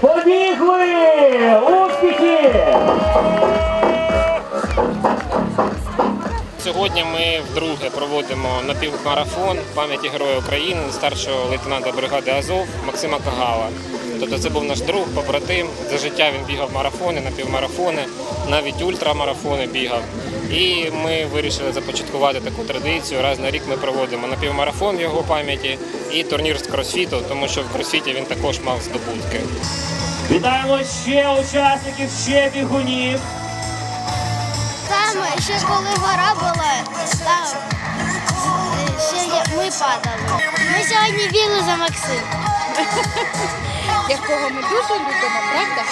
Побігли! Успіхи! Сьогодні ми вдруге проводимо напівмарафон пам'яті Героя України старшого лейтенанта бригади Азов Максима Кагала. Тобто це був наш друг, побратим. За життя він бігав марафони, напівмарафони, навіть ультрамарафони бігав. І ми вирішили започаткувати таку традицію. Раз на рік ми проводимо напівмарафон в його пам'яті і турнір з кросфіту, тому що в кросфіті він також мав здобутки. Вітаємо ще учасників, ще бігунів. Там ще коли гора була, там е, ще ми падали. Ми сьогодні бігли за Максим. якого ми дуже любимо, правда?